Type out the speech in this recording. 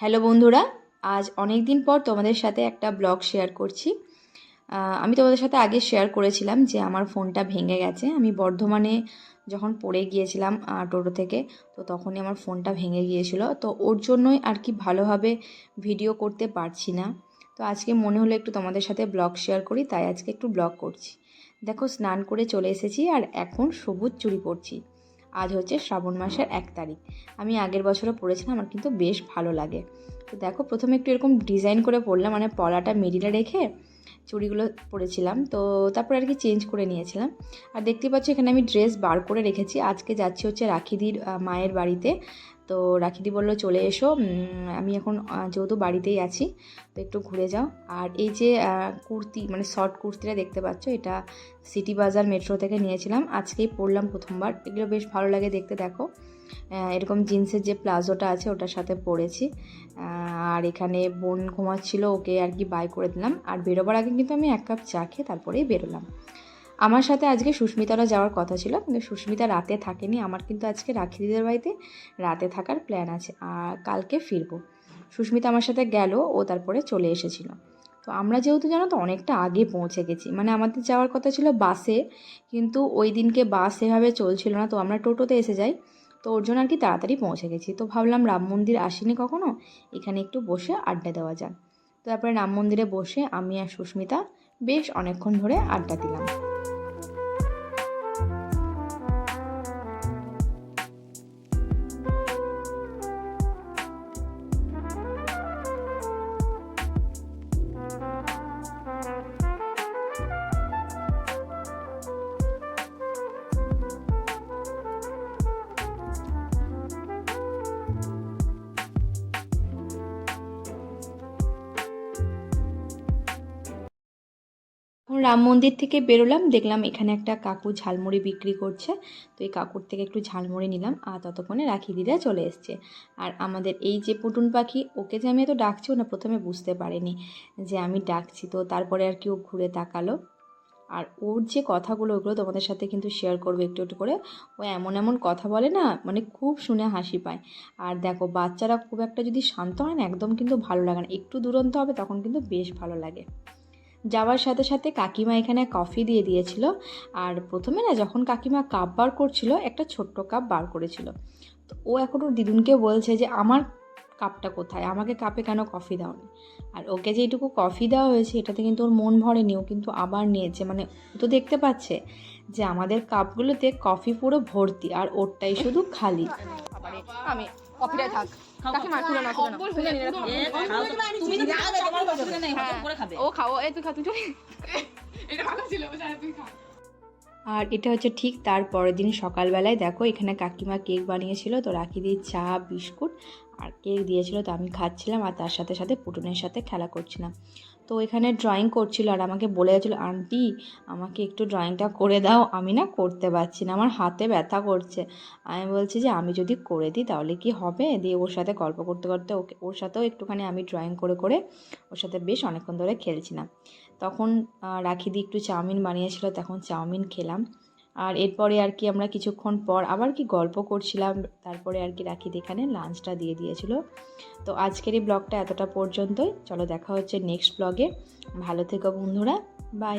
Hello বন্ধুরা, আজ অনেক দিন পর তোমাদের সাথে একটা ব্লগ শেয়ার করছি। আমি তোমাদের সাথে আগে শেয়ার করেছিলাম যে আমার ফোনটা ভেঙে গেছে। আমি বর্ধমানে যখন পড়ে গিয়েছিলাম টোটো থেকে, তো তখনই আমার ফোনটা ভেঙে গিয়েছিল। তো ওর জন্যই আর কি ভালোভাবে ভিডিও করতে পারছি না। তো আজকে মনে হলো একটু তোমাদের সাথে ব্লগ শেয়ার করি, তাই আজকে একটু ব্লগ করছি। দেখো, স্নান করে চলে এসেছি আর এখন সবুজ চুড়ি পরছি। আজ হচ্ছে শ্রাবণ মাসের এক তারিখ। আমি আগের বছরও পরেছিলাম আমার কিন্তু বেশ ভালো লাগে। তো দেখো, প্রথমে একটু এরকম ডিজাইন করে পরলাম মানে পলাটা মিডিলে রেখে চুড়িগুলো পরেছিলাম। তো তারপর আর কি চেঞ্জ করে নিয়েছিলাম। আর দেখতে পাচ্ছ এখানে আমি ড্রেস বার করে রেখেছি। আজকে যাচ্ছি হচ্ছে রাখিদির মায়ের বাড়িতে। তো রাখিদি বলল, চলে এসো। আমি এখন যেহেতু বাড়িতেই আছি, তো একটু ঘুরে যাও। আর এই যে কুর্তি মানে শর্ট কুর্তিটা দেখতে পাচ্ছ, এটা সিটি বাজার মেট্রো থেকে নিয়েছিলাম। আজকেই পরলাম প্রথমবার। এগুলো বেশ ভালো লাগে দেখতে, দেখো। এরকম জিন্সের যে প্লাজোটা আছে ওটার সাথে পরেছি। আর এখানে বোন ঘুমাচ্ছিল, ওকে আর কি বাই করে দিলাম। আর বেরোবার আগে কিন্তু আমি এক কাপ চা খেয়ে তারপরেই বেরোলাম। আমার সাথে আজকে সুস্মিতারা যাওয়ার কথা ছিল, কিন্তু সুস্মিতা রাতে থাকেনি। আমার কিন্তু আজকে রাখি দিদির বাড়িতে রাতে থাকার প্ল্যান আছে, আর কালকে ফিরবো। সুস্মিতা আমার সাথে গেল, ও তারপরে চলে এসেছিল। তো আমরা যেহেতু জানো তো, অনেকটা আগে পৌঁছে গেছি। মানে আমাদের যাওয়ার কথা ছিল বাসে, কিন্তু ওই দিনকে বাস এভাবে চলছিল না, তো আমরা টোটোতে এসে যাই। তো ওর জন্য আর কি তাড়াতাড়ি পৌঁছে গেছি। তো ভাবলাম রাম মন্দির আসিনি কখনো, এখানে একটু বসে আড্ডা দেওয়া যাক। তো তারপরে রাম মন্দিরে বসে আমি আর সুস্মিতা বেশ অনেকক্ষণ ধরে আড্ডা দিলাম। রাম মন্দির থেকে বেরোলাম, দেখলাম এখানে একটা কাকু ঝালমুড়ি বিক্রি করছে। তো এই কাকুর থেকে একটু ঝালমুড়ি নিলাম আর ততক্ষণে রাখি দিদা চলে এসছে। আর আমাদের এই যে পুটুন পাখি, ওকে যে আমি এত ডাকছিও না প্রথমে বুঝতে পারিনি যে আমি ডাকছি। তো তারপরে আর কি ও ঘুরে তাকালো। আর ওর যে কথাগুলো, ওগুলো তোমাদের সাথে কিন্তু শেয়ার করব একটু একটু করে। ও এমন এমন কথা বলে না মানে খুব শুনে হাসি পায়। আর দেখো, বাচ্চারা খুব একটা যদি শান্ত হয় না, একদম কিন্তু ভালো লাগে না। একটু দুরন্ত হবে, তখন কিন্তু বেশ ভালো লাগে। যাওয়ার সাথে সাথে কাকিমা এখানে কফি দিয়ে দিয়েছিল। আর প্রথমে না যখন কাকিমা কাপ বার করছিল একটা ছোট্ট কাপ বার করেছিল। তো ও এখন ওর দিদুনকে বলছে যে আমার কাপটা কোথায়? আমাকে কাপে কেন কফি দাওনি? আর ওকে যে এইটুকু কফি দেওয়া হয়েছে এটাতে কিন্তু ওর মন ভরেনি। ও কিন্তু আবার নিয়েছে। মানে ও তো দেখতে পাচ্ছে যে আমাদের কাপগুলোতে কফি পুরো ভর্তি আর ওরটাই শুধু খালি। আমি কপিটাই থাক। কাকিমা তুলে না তুলে না তুলে নিয়ে রাখো। হ্যাঁ, ও খাও এই তুই খা তুই চলে আর এটা হচ্ছে ঠিক তার পরের দিন সকালবেলায়, দেখো এখানে কাকিমা কেক বানিয়েছিল, তো রাখি দিয়ে চা, বিস্কুট আর কেক দিয়েছিল, তো আমি খাচ্ছিলাম আর তার সাথে সাথে পুটুনের সাথে খেলা করছিলাম। তো এখানে ড্রয়িং করছিল আর আমাকে বলে যাচ্ছিল, আন্টি, আমাকে একটু ড্রয়িংটা করে দাও, আমি না করতে পারছি না, আমার হাতে ব্যথা করছে। আমি বলছি যে, আমি যদি করে দিই তাহলে কি হবে? দিয়ে ওর সাথে গল্প করতে করতে ওকে, ওর সাথেও একটুখানি আমি ড্রয়িং করে করে ওর সাথে বেশ অনেকক্ষণ ধরে খেলছিলাম। তখন রাখিদি একটু চাউমিন বানিয়েছিল, তখন চাউমিন খেলাম। আর এরপরে আর কি আমরা কিছুক্ষণ পর আবার কি গল্প করছিলাম, তারপরে আর কি রাখিদি এখানে লাঞ্চটা দিয়ে দিয়েছিল। তো আজকের এই ব্লগটা এতটা পর্যন্তই। চলো দেখা হচ্ছে নেক্সট ব্লগে ভালো থেকো বন্ধুরা বাই